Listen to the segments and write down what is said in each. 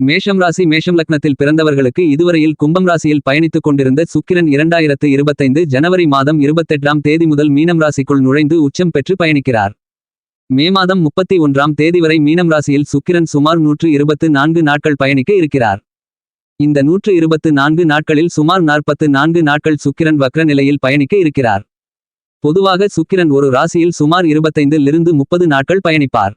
மேஷம் ராசி மேஷம் லக்னத்தில் பிறந்தவர்களுக்கு இதுவரையில் கும்பம் ராசியில் பயணித்துக் கொண்டிருந்த சுக்கிரன் இரண்டாயிரத்து இருபத்தைந்து ஜனவரி மாதம் இருபத்தெட்டாம் தேதி முதல் மீனம் ராசிக்குள் நுழைந்து உச்சம் பெற்று பயணிக்கிறார். மே மாதம் முப்பத்தி ஒன்றாம் தேதி வரை மீனம் ராசியில் சுக்கிரன் சுமார் நூற்று இருபத்து நான்கு நாட்கள் பயணிக்க இருக்கிறார். இந்த நூற்று இருபத்து நான்கு நாட்களில் சுமார் நாற்பத்து நான்கு நாட்கள் சுக்கிரன் வக்ர நிலையில் பயணிக்க இருக்கிறார். பொதுவாக சுக்கிரன் ஒரு ராசியில் சுமார் இருபத்தைந்திலிருந்து முப்பது நாட்கள் பயணிப்பார்.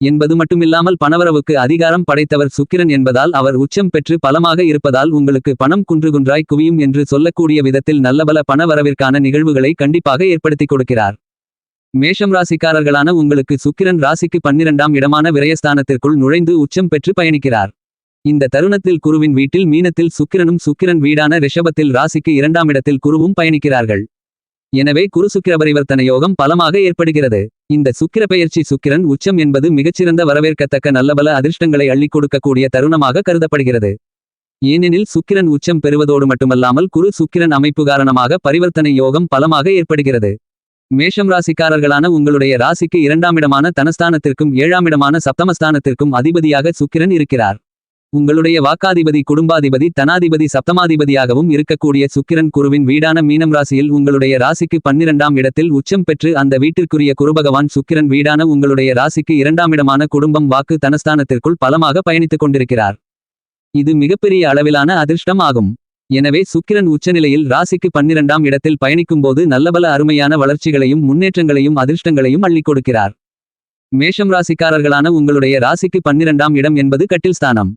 என்பது மட்டுமில்லாமல் பணவரவுக்கு அதிகாரம் படைத்தவர் சுக்கிரன் என்பதால் அவர் உச்சம் பெற்று பலமாக இருப்பதால் உங்களுக்கு பணம் குன்றுகுன்றாய் குவியும் என்று சொல்லக்கூடிய விதத்தில் நல்லபல பணவரவிற்கான நிகழ்வுகளை கண்டிப்பாக ஏற்படுத்திக் கொடுக்கிறார். மேஷம் ராசிக்காரர்களான உங்களுக்கு சுக்கிரன் ராசிக்கு பன்னிரண்டாம் இடமான விரயஸ்தானத்திற்குள் நுழைந்து உச்சம் பெற்று பயணிக்கிறார். இந்த தருணத்தில் குருவின் வீட்டில் மீனத்தில் சுக்கிரனும் சுக்கிரன் வீடான ரிஷபத்தில் ராசிக்கு இரண்டாம் இடத்தில் குருவும் பயணிக்கிறார்கள். எனவே குரு சுக்கிர பரிவர்த்தன யோகம் பலமாக ஏற்படுகிறது. இந்த சுக்கிர பெயர்ச்சி சுக்கிரன் உச்சம் என்பது மிகச்சிறந்த வரவேற்கத்தக்க நல்லபல அதிர்ஷ்டங்களை அள்ளிக் கொடுக்கக்கூடிய தருணமாக கருதப்படுகிறது. ஏனெனில் சுக்கிரன் உச்சம் பெறுவதோடு மட்டுமல்லாமல் குரு சுக்கிரன் அமைப்பு காரணமாக பரிவர்த்தனை யோகம் பலமாக ஏற்படுகிறது. மேஷம் ராசிக்காரர்களான உங்களுடைய ராசிக்கு இரண்டாம் இடமான தனஸ்தானத்திற்கும் ஏழாம் இடமான சப்தமஸ்தானத்திற்கும் அதிபதியாக சுக்கிரன் இருக்கிறார். உங்களுடைய வாக்காதிபதி குடும்பாதிபதி தனாதிபதி சப்தமாதிபதியாகவும் இருக்கக்கூடிய சுக்கிரன் குருவின் வீடான மீனம் ராசியில் உங்களுடைய ராசிக்கு பன்னிரண்டாம் இடத்தில் உச்சம் பெற்று அந்த வீட்டிற்குரிய குருபகவான் சுக்கிரன் வீடான உங்களுடைய ராசிக்கு இரண்டாம் இடமான குடும்பம் வாக்கு தனஸ்தானத்திற்குள் பலமாக பயணித்துக் கொண்டிருக்கிறார். இது மிகப்பெரிய அளவிலான அதிர்ஷ்டம் ஆகும். எனவே சுக்கிரன் உச்சநிலையில் ராசிக்கு பன்னிரண்டாம் இடத்தில் பயணிக்கும்போது நல்லபல அருமையான வளர்ச்சிகளையும் முன்னேற்றங்களையும் அதிர்ஷ்டங்களையும் அள்ளிக் கொடுக்கிறார். மேஷம் ராசிக்காரர்களான உங்களுடைய ராசிக்கு பன்னிரண்டாம் இடம் என்பது கட்டில் ஸ்தானம்.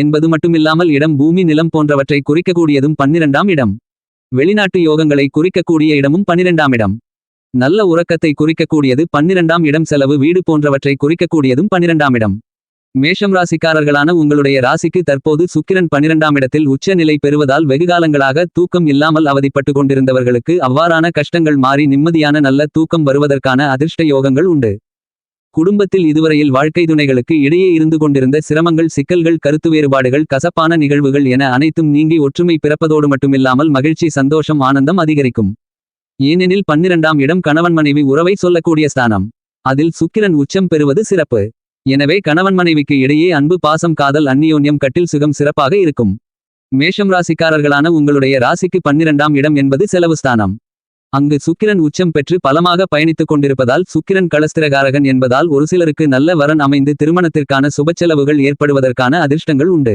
என்பது மட்டுமில்லாமல் இடம் பூமி நிலம் போன்றவற்றை குறிக்கக்கூடியதும் பன்னிரண்டாம் இடம். வெளிநாட்டு யோகங்களை குறிக்கக்கூடிய இடமும் பன்னிரெண்டாம் இடம். நல்ல உறக்கத்தை குறிக்கக்கூடியது பன்னிரெண்டாம் இடம். செலவு வீடு போன்றவற்றை குறிக்கக்கூடியதும் பன்னிரெண்டாம் இடம். மேஷம் ராசிக்காரர்களான உங்களுடைய ராசிக்கு தற்போது சுக்கிரன் பன்னிரெண்டாம் இடத்தில் உச்ச நிலை பெறுவதால் வெகுகாலங்களாக தூக்கம் இல்லாமல் அவதிப்பட்டு கொண்டிருந்தவர்களுக்கு அவ்வாறான கஷ்டங்கள் மாறி நிம்மதியான நல்ல தூக்கம் வருவதற்கான அதிர்ஷ்ட யோகங்கள் உண்டு. குடும்பத்தில் இதுவரையில் வாழ்க்கை துணைகளுக்கு இடையே இருந்து கொண்டிருந்த சிரமங்கள் சிக்கல்கள் கருத்து வேறுபாடுகள் கசப்பான நிகழ்வுகள் என அனைத்தும் நீங்கி ஒற்றுமை பிறப்பதோடு மட்டுமில்லாமல் மகிழ்ச்சி சந்தோஷம் ஆனந்தம் அதிகரிக்கும். ஏனெனில் பன்னிரண்டாம் இடம் கணவன் மனைவி உறவை சொல்லக்கூடிய ஸ்தானம். அதில் சுக்கிரன் உச்சம் பெறுவது சிறப்பு. எனவே கணவன் மனைவிக்கு இடையே அன்பு பாசம் காதல் அந்நியோன்யம் கட்டில் சுகம் சிறப்பாக இருக்கும். மேஷம் ராசிக்காரர்களான உங்களுடைய ராசிக்கு பன்னிரண்டாம் இடம் என்பது செலவு ஸ்தானம். அங்கு சுக்கிரன் உச்சம் பெற்று பலமாக பயணித்துக் கொண்டிருப்பதால் சுக்கிரன் களஸ்திரகாரகன் என்பதால் ஒரு சிலருக்கு நல்ல வரன் அமைந்து திருமணத்திற்கான சுபச்செலவுகள் ஏற்படுவதற்கான அதிர்ஷ்டங்கள் உண்டு.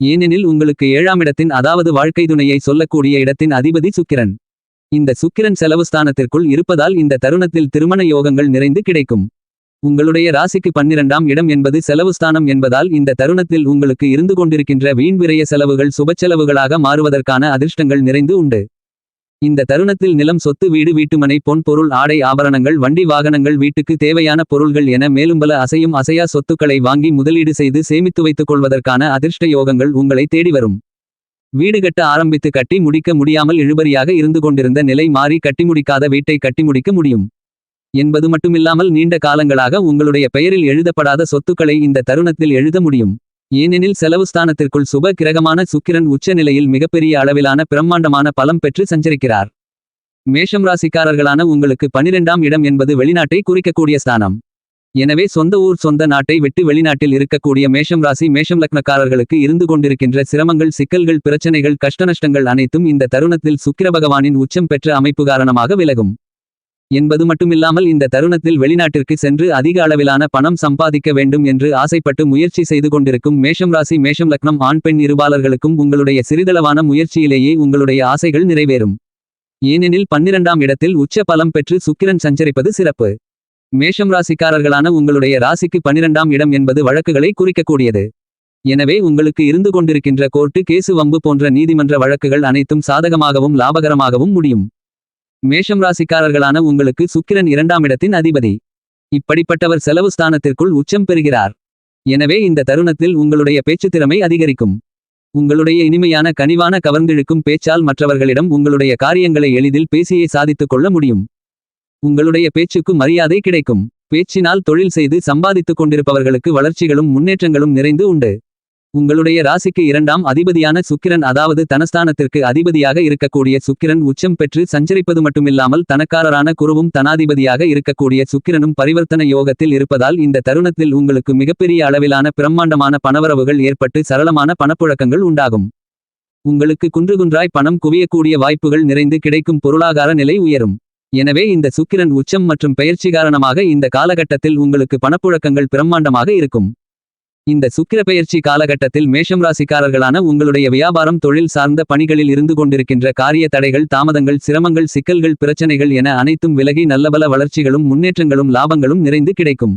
ஏனெனில் உங்களுக்கு ஏழாம் இடத்தின் அதாவது வாழ்க்கை துணையை சொல்லக்கூடிய இடத்தின் அதிபதி சுக்கிரன். இந்த சுக்கிரன் செலவு ஸ்தானத்திற்குள் இருப்பதால் இந்த தருணத்தில் திருமண யோகங்கள் நிறைந்து கிடைக்கும். உங்களுடைய ராசிக்கு பன்னிரண்டாம் இடம் என்பது செலவு ஸ்தானம் என்பதால் இந்த தருணத்தில் உங்களுக்கு இருந்து கொண்டிருக்கின்ற வீண் விரய செலவுகள் சுபச்செலவுகளாக மாறுவதற்கான அதிர்ஷ்டங்கள் நிறைந்து உண்டு. இந்த தருணத்தில் நிலம் சொத்து வீடு வீட்டுமனை பொன் பொருள் ஆடை ஆபரணங்கள் வண்டி வாகனங்கள் வீட்டுக்கு தேவையான பொருள்கள் என மேலும் பல அசையும் அசையா சொத்துக்களை வாங்கி முதலீடு செய்து சேமித்து வைத்துக் கொள்வதற்கான அதிர்ஷ்ட யோகங்கள் உங்களை தேடி வரும். வீடு கட்ட ஆரம்பித்து கட்டி முடிக்க முடியாமல் இழுபறியாக இருந்து கொண்டிருந்த நிலை மாறி கட்டி முடிக்காத வீட்டை கட்டி முடிக்க முடியும். என்பது மட்டுமில்லாமல் நீண்ட காலங்களாக உங்களுடைய பெயரில் எழுதப்படாத சொத்துக்களை இந்த தருணத்தில் எழுத முடியும். ஏனெனில் செலவு ஸ்தானத்திற்குள் சுப கிரகமான சுக்கிரன் உச்ச நிலையில் மிகப்பெரிய அளவிலான பிரம்மாண்டமான பலம் பெற்று சஞ்சரிக்கிறார். மேஷம் ராசிக்காரர்களான உங்களுக்கு பனிரெண்டாம் இடம் என்பது வெளிநாட்டை குறிக்கக்கூடிய ஸ்தானம். எனவே சொந்த ஊர் சொந்த நாட்டை விட்டு வெளிநாட்டில் இருக்கக்கூடிய மேஷம் ராசி மேஷம் லக்னக்காரர்களுக்கு இருந்து கொண்டிருக்கின்ற சிரமங்கள் சிக்கல்கள் பிரச்சனைகள் கஷ்டநஷ்டங்கள் அனைத்தும் இந்த தருணத்தில் சுக்கிர பகவானின் உச்சம் பெற்ற அமைப்பு காரணமாக விலகும். என்பது மட்டுமில்லாமல் இந்த தருணத்தில் வெளிநாட்டிற்கு சென்று அதிக அளவிலான பணம் சம்பாதிக்க வேண்டும் என்று ஆசைப்பட்டு முயற்சி செய்து கொண்டிருக்கும் மேஷம் ராசி மேஷம் லக்னம் ஆண் பெண் இருபாளர்களுக்கும் உங்களுடைய சிறிதளவான முயற்சியிலேயே உங்களுடைய ஆசைகள் நிறைவேறும். ஏனெனில் பன்னிரண்டாம் இடத்தில் உச்ச பலம் பெற்று சுக்கிரன் சஞ்சரிப்பது சிறப்பு. மேஷம் ராசிக்காரர்களான உங்களுடைய ராசிக்கு பன்னிரண்டாம் இடம் என்பது வழக்குகளை குறிக்கக்கூடியது. எனவே உங்களுக்கு இருந்து கொண்டிருக்கின்ற கோர்ட்டு கேசு வம்பு போன்ற நீதிமன்ற வழக்குகள் அனைத்தும் சாதகமாகவும் லாபகரமாகவும் முடியும். மேஷம் ராசிக்காரர்களான உங்களுக்கு சுக்கிரன் இரண்டாம் இடத்தின் அதிபதி. இப்படிப்பட்டவர் செலவு ஸ்தானத்திற்குள் உச்சம் பெறுகிறார். எனவே இந்த தருணத்தில் உங்களுடைய பேச்சுத் திறமை அதிகரிக்கும். உங்களுடைய இனிமையான கனிவான கவர்ந்திழுக்கும் பேச்சால் மற்றவர்களிடம் உங்களுடைய காரியங்களை எளிதில் பேசியே சாதித்துக் கொள்ள முடியும். உங்களுடைய பேச்சுக்கு மரியாதை கிடைக்கும். பேச்சினால் தொழில் செய்து சம்பாதித்துக் கொண்டிருப்பவர்களுக்கு வளர்ச்சிகளும் முன்னேற்றங்களும் நிறைந்து உண்டு. உங்களுடைய ராசிக்கு இரண்டாம் அதிபதியான சுக்கிரன் அதாவது தனஸ்தானத்திற்கு அதிபதியாக இருக்கக்கூடிய சுக்கிரன் உச்சம் பெற்று சஞ்சரிப்பது மட்டுமில்லாமல் தனக்காரரான குருவும் தனாதிபதியாக இருக்கக்கூடிய சுக்கிரனும் பரிவர்த்தன யோகத்தில் இருப்பதால் இந்த தருணத்தில் உங்களுக்கு மிகப்பெரிய அளவிலான பிரம்மாண்டமான பணவரவுகள் ஏற்பட்டு சரளமான பணப்புழக்கங்கள் உண்டாகும். உங்களுக்கு குன்றுகுன்றாய் பணம் குவியக்கூடிய வாய்ப்புகள் நிறைந்து கிடைக்கும் பொருளாதார நிலை உயரும். எனவே இந்த சுக்கிரன் உச்சம் மற்றும் பெயர்ச்சி காரணமாக இந்த காலகட்டத்தில் உங்களுக்கு பணப்புழக்கங்கள் பிரம்மாண்டமாக இருக்கும். இந்த சுக்கிரப்பெயர்ச்சி காலகட்டத்தில் மேஷம் ராசிக்காரர்களான உங்களுடைய வியாபாரம் தொழில் சார்ந்த பணிகளில் இருந்து கொண்டிருக்கின்ற காரிய தடைகள் தாமதங்கள் சிரமங்கள் சிக்கல்கள் பிரச்சனைகள் என அனைத்தும் விலகி நல்லபல வளர்ச்சிகளும் முன்னேற்றங்களும் லாபங்களும் நிறைந்து கிடைக்கும்.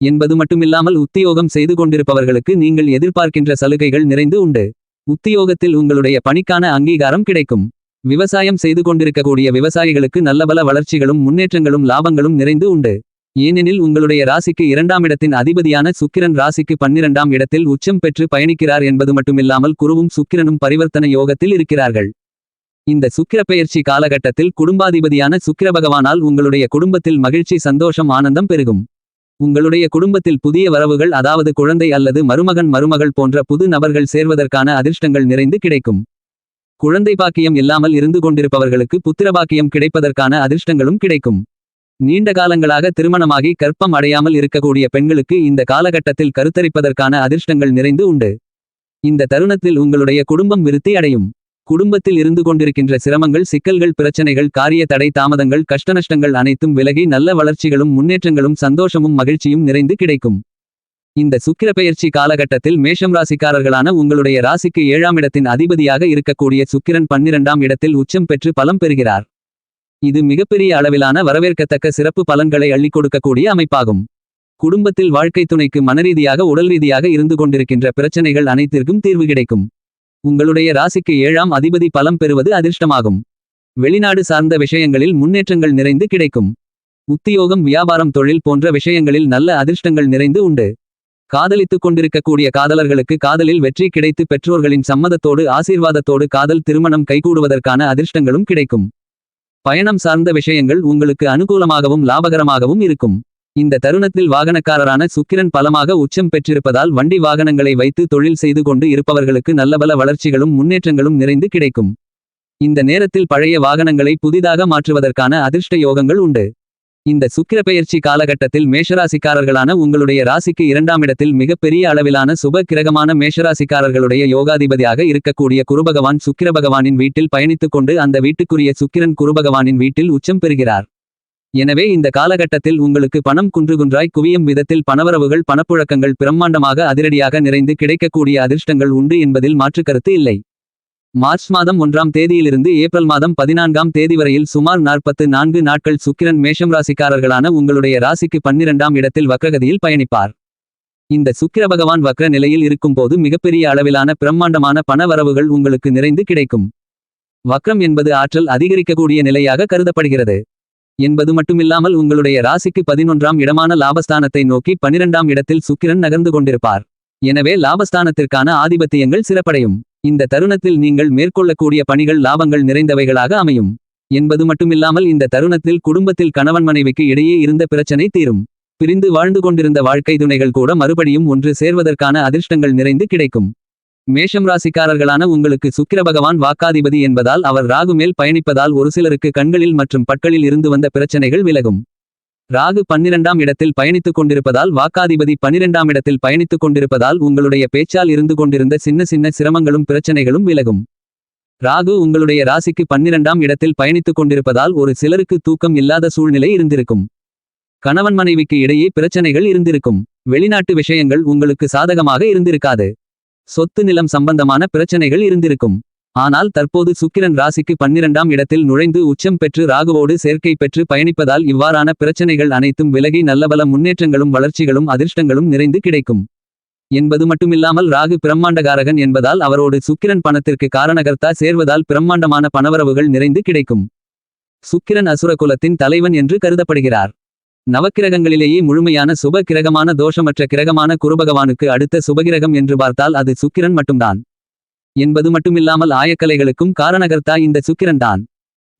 என்பது மட்டுமில்லாமல் உத்தியோகம் செய்து கொண்டிருப்பவர்களுக்கு நீங்கள் எதிர்பார்க்கின்ற சலுகைகள் நிறைந்து உண்டு. உத்தியோகத்தில் உங்களுடைய பணிக்கான அங்கீகாரம் கிடைக்கும். விவசாயம் செய்து கொண்டிருக்கக்கூடிய விவசாயிகளுக்கு நல்லபல வளர்ச்சிகளும் முன்னேற்றங்களும் லாபங்களும் நிறைந்து உண்டு. ஏனெனில் உங்களுடைய ராசிக்கு இரண்டாம் இடத்தின் அதிபதியான சுக்கிரன் ராசிக்கு பன்னிரண்டாம் இடத்தில் உச்சம் பெற்று பயணிக்கிறார் என்பது மட்டுமில்லாமல் குருவும் சுக்கிரனும் பரிவர்த்தன யோகத்தில் இருக்கிறார்கள். இந்த சுக்கிர பெயர்ச்சி காலகட்டத்தில் குடும்பாதிபதியான சுக்கிர பகவானால் உங்களுடைய குடும்பத்தில் மகிழ்ச்சி சந்தோஷம் ஆனந்தம் பெருகும். உங்களுடைய குடும்பத்தில் புதிய வரவுகள் அதாவது குழந்தை அல்லது மருமகன் மருமகள் போன்ற புது நபர்கள் சேர்வதற்கான அதிர்ஷ்டங்கள் நிறைந்து கிடைக்கும். குழந்தை பாக்கியம் இல்லாமல் இருந்து கொண்டிருப்பவர்களுக்கு புத்திரபாக்கியம் கிடைப்பதற்கான அதிர்ஷ்டங்களும் கிடைக்கும். நீண்ட காலங்களாக திருமணமாகி கற்பம் அடையாமல் இருக்கக்கூடிய பெண்களுக்கு இந்த காலகட்டத்தில் கருத்தரிப்பதற்கான அதிர்ஷ்டங்கள் நிறைந்து உண்டு. இந்த தருணத்தில் உங்களுடைய குடும்பம் விருத்தி அடையும். குடும்பத்தில் இருந்து கொண்டிருக்கின்ற சிரமங்கள் சிக்கல்கள் பிரச்சனைகள் காரிய தடை தாமதங்கள் கஷ்டநஷ்டங்கள் அனைத்தும் விலகி நல்ல வளர்ச்சிகளும் முன்னேற்றங்களும் சந்தோஷமும் மகிழ்ச்சியும் நிறைந்து கிடைக்கும். இந்த சுக்கிர பெயர்ச்சி காலகட்டத்தில் மேஷம் ராசிக்காரர்களான உங்களுடைய ராசிக்கு ஏழாம் இடத்தின் அதிபதியாக இருக்கக்கூடிய சுக்கிரன் பன்னிரண்டாம் இடத்தில் உச்சம் பெற்று பலம் பெறுகிறார். இது மிகப்பெரிய அளவிலான வரவேற்கத்தக்க சிறப்பு பலன்களை அள்ளிக் கொடுக்கக்கூடிய அமைப்பாகும். குடும்பத்தில் வாழ்க்கை துணைக்கு மனரீதியாக உடல் ரீதியாக இருந்து கொண்டிருக்கின்ற பிரச்சனைகள் அனைத்திற்கும் தீர்வு கிடைக்கும். உங்களுடைய ராசிக்கு ஏழாம் அதிபதி பலம் பெறுவது அதிர்ஷ்டமாகும். வெளிநாடு சார்ந்த விஷயங்களில் முன்னேற்றங்கள் நிறைந்து கிடைக்கும். உத்தியோகம் வியாபாரம் தொழில் போன்ற விஷயங்களில் நல்ல அதிர்ஷ்டங்கள் நிறைந்து உண்டு. காதலித்துக் கொண்டிருக்கக்கூடிய காதலர்களுக்கு காதலில் வெற்றி கிடைத்து பெற்றோர்களின் சம்மதத்தோடு ஆசீர்வாதத்தோடு காதல் திருமணம் கைகூடுவதற்கான அதிர்ஷ்டங்களும் கிடைக்கும். பயணம் சார்ந்த விஷயங்கள் உங்களுக்கு அனுகூலமாகவும் லாபகரமாகவும் இருக்கும். இந்த தருணத்தில் வாகனக்காரரான சுக்கிரன் பலமாக உச்சம் பெற்றிருப்பதால் வண்டி வாகனங்களை வைத்து தொழில் செய்து கொண்டு இருப்பவர்களுக்கு நல்லபல வளர்ச்சிகளும் முன்னேற்றங்களும் நிறைந்து கிடைக்கும். இந்த நேரத்தில் பழைய வாகனங்களை புதிதாக மாற்றுவதற்கான அதிர்ஷ்ட யோகங்கள் உண்டு. இந்த சுக்கிர பெயர்ச்சி காலகட்டத்தில் மேஷராசிக்காரர்களான உங்களுடைய ராசிக்கு இரண்டாம் இடத்தில் மிகப்பெரிய அளவிலான சுப கிரகமான மேஷராசிக்காரர்களுடைய யோகாதிபதியாக இருக்கக்கூடிய குருபகவான் சுக்கிர பகவானின் வீட்டில் பயணித்துக் கொண்டு அந்த வீட்டுக்குரிய சுக்கிரன் குருபகவானின் வீட்டில் உச்சம் பெறுகிறார். எனவே இந்த காலகட்டத்தில் உங்களுக்கு பணம் குன்றுகுன்றாய் குவியும் விதத்தில் பணவரவுகள் பணப்புழக்கங்கள் பிரம்மாண்டமாக அதிரடியாக நிறைந்து கிடைக்கக்கூடிய அதிர்ஷ்டங்கள் உண்டு என்பதில் மாற்றுக்கருத்து இல்லை. மார்ச் மாதம் ஒன்றாம் தேதியிலிருந்து ஏப்ரல் மாதம் பதினான்காம் தேதி வரையில் சுமார் நாற்பத்து நான்கு நாட்கள் சுக்கிரன் மேஷம் ராசிக்காரர்களான உங்களுடைய ராசிக்கு பன்னிரண்டாம் இடத்தில் வக்ரகதியில் பயணிப்பார். இந்த சுக்கிர பகவான் வக்ர நிலையில் இருக்கும்போது மிகப்பெரிய அளவிலான பிரம்மாண்டமான பண வரவுகள் உங்களுக்கு நிறைந்து கிடைக்கும். வக்ரம் என்பது ஆற்றல் அதிகரிக்கக்கூடிய நிலையாக கருதப்படுகிறது. என்பது மட்டுமில்லாமல் உங்களுடைய ராசிக்கு பதினொன்றாம் இடமான லாபஸ்தானத்தை நோக்கி பனிரெண்டாம் இடத்தில் சுக்கிரன் நகர்ந்து கொண்டிருப்பார். எனவே லாபஸ்தானத்திற்கான ஆதிபத்தியங்கள் சிறப்படையும். இந்த தருணத்தில் நீங்கள் மேற்கொள்ளக்கூடிய பணிகள் லாபங்கள் நிறைந்தவைகளாக அமையும். என்பது மட்டுமில்லாமல் இந்த தருணத்தில் குடும்பத்தில் கணவன் மனைவிக்கு இடையே இருந்த பிரச்சனை தீரும். பிரிந்து வாழ்ந்து கொண்டிருந்த வாழ்க்கை துணைகள் கூட மறுபடியும் ஒன்று சேர்வதற்கான அதிர்ஷ்டங்கள் நிறைந்து கிடைக்கும். மேஷம் ராசிக்காரர்களான உங்களுக்கு சுக்கிர பகவான் வாக்காதிபதி என்பதால் அவர் ராகு மேல் பயணிப்பதால் ஒரு சிலருக்கு கண்களில் மற்றும் பற்களில் இருந்து வந்த பிரச்சனைகள் விலகும். ராகு பன்னிரண்டாம் இடத்தில் பயணித்துக் கொண்டிருப்பதால் வாக்காதிபதி பன்னிரெண்டாம் இடத்தில் பயணித்துக் கொண்டிருப்பதால் உங்களுடைய பேச்சால் இருந்து கொண்டிருந்த சின்ன சின்ன சிரமங்களும் பிரச்சனைகளும் விலகும். ராகு உங்களுடைய ராசிக்கு பன்னிரண்டாம் இடத்தில் பயணித்துக் கொண்டிருப்பதால் ஒரு சிலருக்கு தூக்கம் இல்லாத சூழ்நிலை இருந்திருக்கும். கணவன் மனைவிக்கு இடையே பிரச்சனைகள் இருந்திருக்கும். வெளிநாட்டு விஷயங்கள் உங்களுக்கு சாதகமாக இருந்திருக்காது. சொத்து நிலம் சம்பந்தமான பிரச்சனைகள் இருந்திருக்கும். ஆனால் தற்போது சுக்கிரன் ராசிக்கு பன்னிரண்டாம் இடத்தில் நுழைந்து உச்சம் பெற்று ராகுவோடு சேர்க்கை பெற்று பயணிப்பதால் இவ்வாறான பிரச்சனைகள் அனைத்தும் விலகி நல்லபல முன்னேற்றங்களும் வளர்ச்சிகளும் அதிர்ஷ்டங்களும் நிறைந்து கிடைக்கும். என்பது மட்டுமில்லாமல் ராகு பிரம்மாண்டகாரகன் என்பதால் அவரோடு சுக்கிரன் பணத்திற்கு காரணகர்த்தா சேர்வதால் பிரம்மாண்டமான பணவரவுகள் நிறைந்து கிடைக்கும். சுக்கிரன் அசுரகுலத்தின் தலைவன் என்று கருதப்படுகிறார். நவக்கிரகங்களிலேயே முழுமையான சுப கிரகமான தோஷமற்ற கிரகமான குருபகவானுக்கு அடுத்த சுபகிரகம் என்று பார்த்தால் அது சுக்கிரன் மட்டும்தான். என்பது மட்டுமில்லாமல் ஆயக்கலைகளுக்கும் காரணகர்த்தா இந்த சுக்கிரன்தான்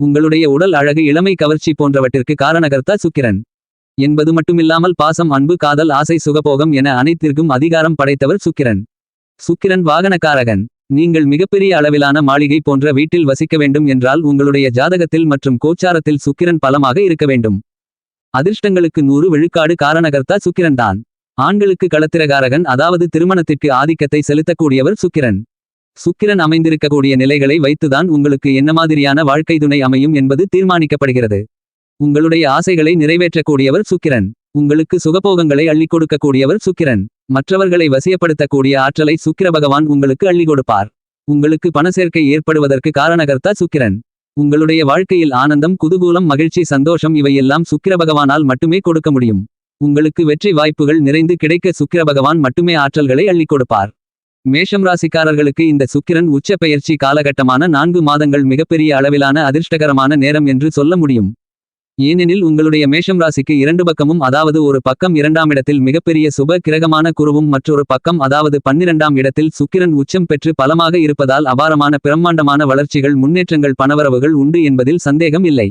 உங்களுடைய உடல் அழகு இளமை கவர்ச்சி போன்றவற்றிற்கு காரணகர்த்தா சுக்கிரன். என்பது மட்டுமில்லாமல் பாசம் அன்பு காதல் ஆசை சுகபோகம் என அனைத்திற்கும் அதிகாரம் படைத்தவர் சுக்கிரன். சுக்கிரன் வாகனக்காரகன். நீங்கள் மிகப்பெரிய அளவிலான மாளிகை போன்ற வீட்டில் வசிக்க வேண்டும் என்றால் உங்களுடைய ஜாதகத்தில் மற்றும் கோச்சாரத்தில் சுக்கிரன் பலமாக இருக்க வேண்டும். அதிர்ஷ்டங்களுக்கு நூறு விழுக்காடு காரணகர்த்தா சுக்கிரன்தான் ஆண்களுக்கு களத்திரகாரகன் அதாவது திருமணத்திற்கு ஆதிக்கத்தை செலுத்தக்கூடியவர் சுக்கிரன். சுக்கிரன் அமைந்திருக்கக்கூடிய நிலைகளை வைத்துதான் உங்களுக்கு என்ன மாதிரியான வாழ்க்கை துணை அமையும் என்பது தீர்மானிக்கப்படுகிறது. உங்களுடைய ஆசைகளை நிறைவேற்றக்கூடியவர் சுக்கிரன். உங்களுக்கு சுகபோகங்களை அள்ளிக் கொடுக்கக்கூடியவர் சுக்கிரன். மற்றவர்களை வசியப்படுத்தக்கூடிய ஆற்றலை சுக்கிர பகவான் உங்களுக்கு அள்ளி கொடுப்பார். உங்களுக்கு பணச்சேர்க்கை ஏற்படுவதற்கு காரணகர்த்தா சுக்கிரன். உங்களுடைய வாழ்க்கையில் ஆனந்தம் குதூகூலம் மகிழ்ச்சி சந்தோஷம் இவையெல்லாம் சுக்கிர பகவானால் மட்டுமே கொடுக்க முடியும். உங்களுக்கு வெற்றி வாய்ப்புகள் நிறைந்து கிடைக்க சுக்கிர பகவான் மட்டுமே ஆற்றல்களை அள்ளி கொடுப்பார். மேஷம் ராசிக்காரர்களுக்கு இந்த சுக்கிரன் உச்ச பெயர்ச்சி காலகட்டமான நான்கு மாதங்கள் மிகப்பெரிய அளவிலான அதிர்ஷ்டகரமான நேரம் என்று சொல்ல முடியும். ஏனெனில் உங்களுடைய மேஷம் ராசிக்கு இரண்டு பக்கமும் அதாவது ஒரு பக்கம் இரண்டாம் இடத்தில் மிகப்பெரிய சுப கிரகமான குருவும் மற்றொரு பக்கம் அதாவது பன்னிரண்டாம் இடத்தில் சுக்கிரன் உச்சம் பெற்று பலமாக இருப்பதால் அபாரமான பிரம்மாண்டமான வளர்ச்சிகள் முன்னேற்றங்கள் பணவரவுகள் உண்டு என்பதில் சந்தேகம் இல்லை.